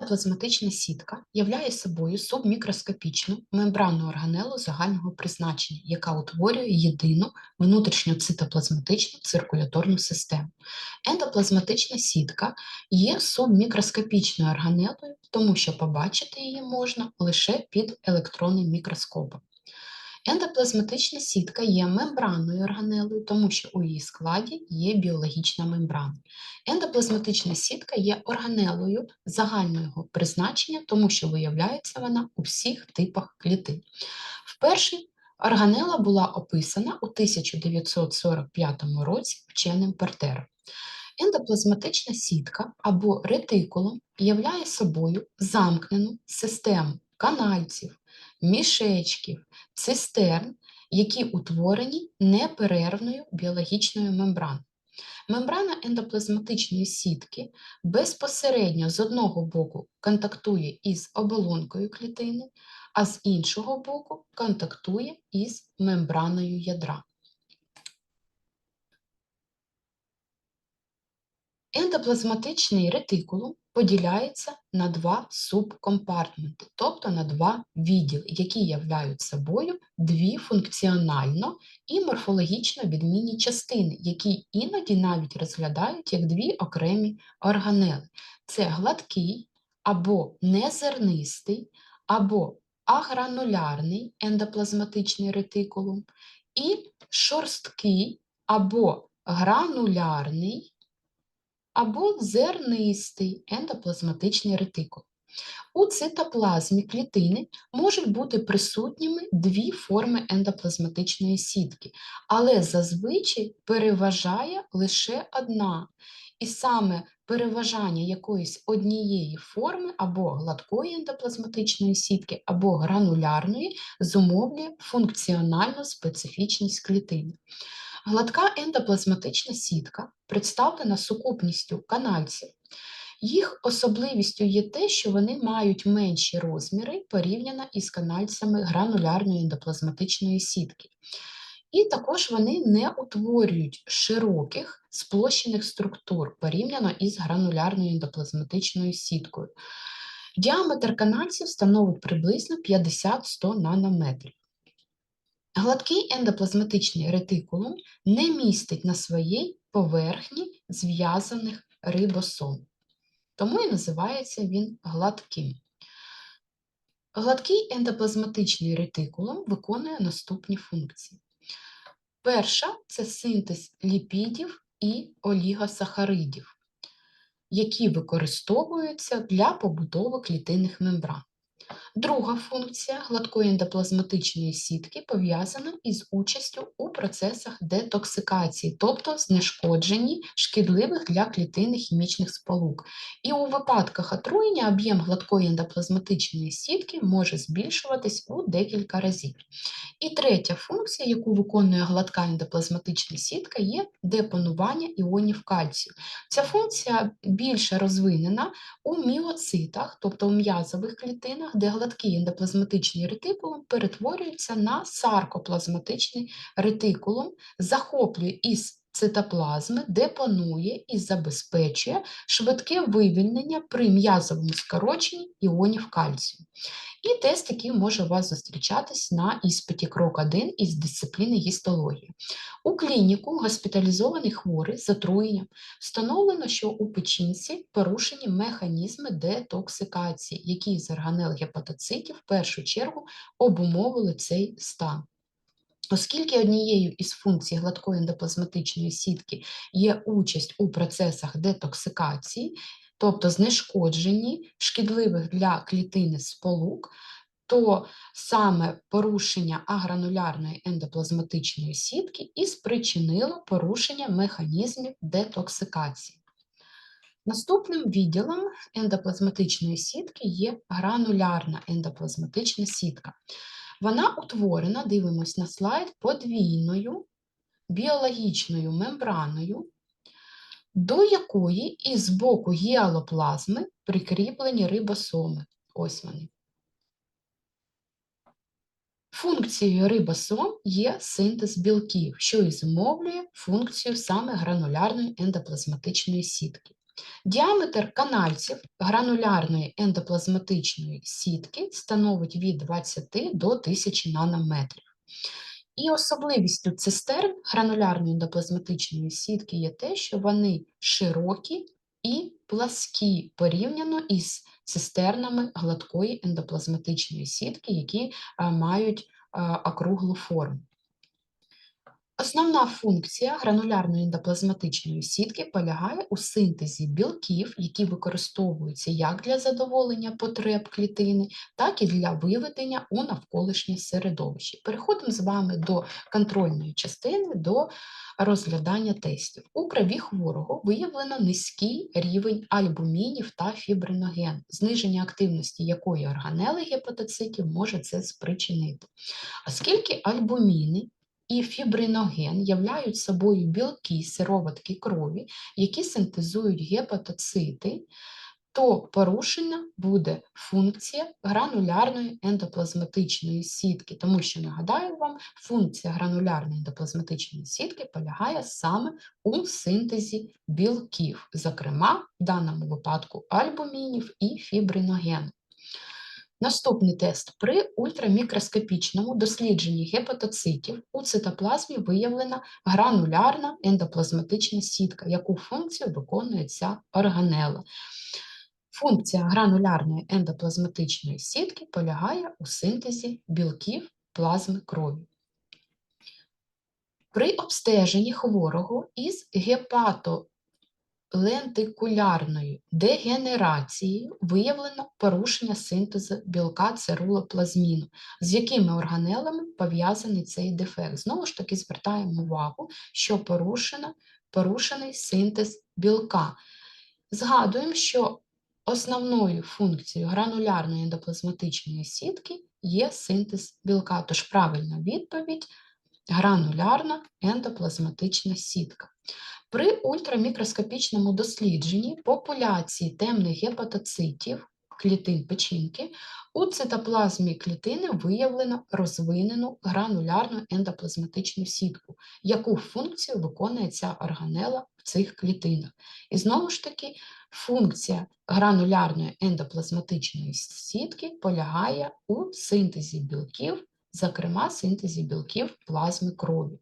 Ендоплазматична сітка являє собою субмікроскопічну мембранну органелу загального призначення, яка утворює єдину внутрішню цитоплазматичну циркуляторну систему. Ендоплазматична сітка є субмікроскопічною органелою, тому що побачити її можна лише під електронним мікроскопом. Ендоплазматична сітка є мембранною органелою, тому що у її складі є біологічна мембрана. Ендоплазматична сітка є органелою загального призначення, тому що виявляється вона у всіх типах клітин. Вперше органела була описана у 1945 році вченим Пертером. Ендоплазматична сітка або ретикулум являє собою замкнену систему канальців, мішечків, цистерн, які утворені неперервною біологічною мембраною. Мембрана ендоплазматичної сітки безпосередньо з одного боку контактує із оболонкою клітини, а з іншого боку контактує із мембраною ядра. Ендоплазматичний ретикулум поділяється на два субкомпартменти, тобто на два відділи, які являють собою дві функціонально і морфологічно відмінні частини, які іноді навіть розглядають як дві окремі органели. Це гладкий або незернистий, або агранулярний ендоплазматичний ретикулум і шорсткий або гранулярний або зернистий ендоплазматичний ретикул. У цитоплазмі клітини можуть бути присутніми дві форми ендоплазматичної сітки, але зазвичай переважає лише одна. І саме переважання якоїсь однієї форми або гладкої ендоплазматичної сітки, або гранулярної зумовлює функціональну специфічність клітини. Гладка ендоплазматична сітка представлена сукупністю канальців. Їх особливістю є те, що вони мають менші розміри порівняно із канальцями гранулярної ендоплазматичної сітки. І також вони не утворюють широких сплощених структур порівняно із гранулярною ендоплазматичною сіткою. Діаметр канальців становить приблизно 50-100 нанометрів. Гладкий ендоплазматичний ретикулум не містить на своїй поверхні зв'язаних рибосом, тому і називається він гладким. Гладкий ендоплазматичний ретикулум виконує наступні функції. Перша це синтез ліпідів і олігосахаридів, які використовуються для побудови клітинних мембран. Друга функція гладкої ендоплазматичної сітки пов'язана із участю у процесах детоксикації, тобто знешкодженні шкідливих для клітини хімічних сполук. І у випадках отруєння об'єм гладкої ендоплазматичної сітки може збільшуватись у декілька разів. І третя функція, яку виконує гладка ендоплазматична сітка, є депонування іонів кальцію. Ця функція більше розвинена у міоцитах, тобто у м'язових клітинах де гладкий ендоплазматичний ретикулум перетворюється на саркоплазматичний ретикулум, захоплює із цитоплазми, депонує і забезпечує швидке вивільнення при м'язовому скороченні іонів кальцію. І тест, який може у вас зустрічатись на іспиті крок 1 із дисципліни гістології. У клініку госпіталізований хворий з отруєнням встановлено, що у печінці порушені механізми детоксикації, які з органел гепатоцитів в першу чергу обумовили цей стан. Оскільки однією із функцій гладкої ендоплазматичної сітки є участь у процесах детоксикації, тобто знешкодженні шкідливих для клітини сполук, то саме порушення агранулярної ендоплазматичної сітки і спричинило порушення механізмів детоксикації. Наступним відділом ендоплазматичної сітки є гранулярна ендоплазматична сітка. Вона утворена, дивимось на слайд, подвійною біологічною мембраною, до якої із боку гіалоплазми прикріплені рибосоми. Ось вони. Функцією рибосом є синтез білків, що і зумовлює функцію саме гранулярної ендоплазматичної сітки. Діаметр канальців гранулярної ендоплазматичної сітки становить від 20 до 1000 нанометрів. І особливістю цистерн гранулярної ендоплазматичної сітки є те, що вони широкі і пласкі порівняно із цистернами гладкої ендоплазматичної сітки, які мають округлу форму. Основна функція гранулярної ендоплазматичної сітки полягає у синтезі білків, які використовуються як для задоволення потреб клітини, так і для виведення у навколишнє середовище. Переходимо з вами до контрольної частини, до розглядання тестів. У крові хворого виявлено низький рівень альбумінів та фібриноген, зниження активності якої органели гепатоцитів може це спричинити. Оскільки альбуміни і фібриноген являють собою білки сироватки крові, які синтезують гепатоцити, то порушена буде функція гранулярної ендоплазматичної сітки, тому що, нагадаю вам, функція гранулярної ендоплазматичної сітки полягає саме у синтезі білків, зокрема, в даному випадку альбумінів і фібриногену. Наступний тест. При ультрамікроскопічному дослідженні гепатоцитів у цитоплазмі виявлена гранулярна ендоплазматична сітка, яку функцію виконує ця органела. Функція гранулярної ендоплазматичної сітки полягає у синтезі білків плазми крові. При обстеженні хворого із гепато лентикулярною дегенерацією виявлено порушення синтезу білка церулоплазміну, з якими органелами пов'язаний цей дефект. Знову ж таки, звертаємо увагу, що порушено, порушений синтез білка. Згадуємо, що основною функцією гранулярної ендоплазматичної сітки є синтез білка, тож правильна відповідь гранулярна ендоплазматична сітка. При ультрамікроскопічному дослідженні популяції темних гепатоцитів клітин печінки у цитоплазмі клітини виявлено розвинену гранулярну ендоплазматичну сітку, яку функцію виконує ця органела в цих клітинах. І знову ж таки, функція гранулярної ендоплазматичної сітки полягає у синтезі білків, зокрема синтезі білків плазми крові.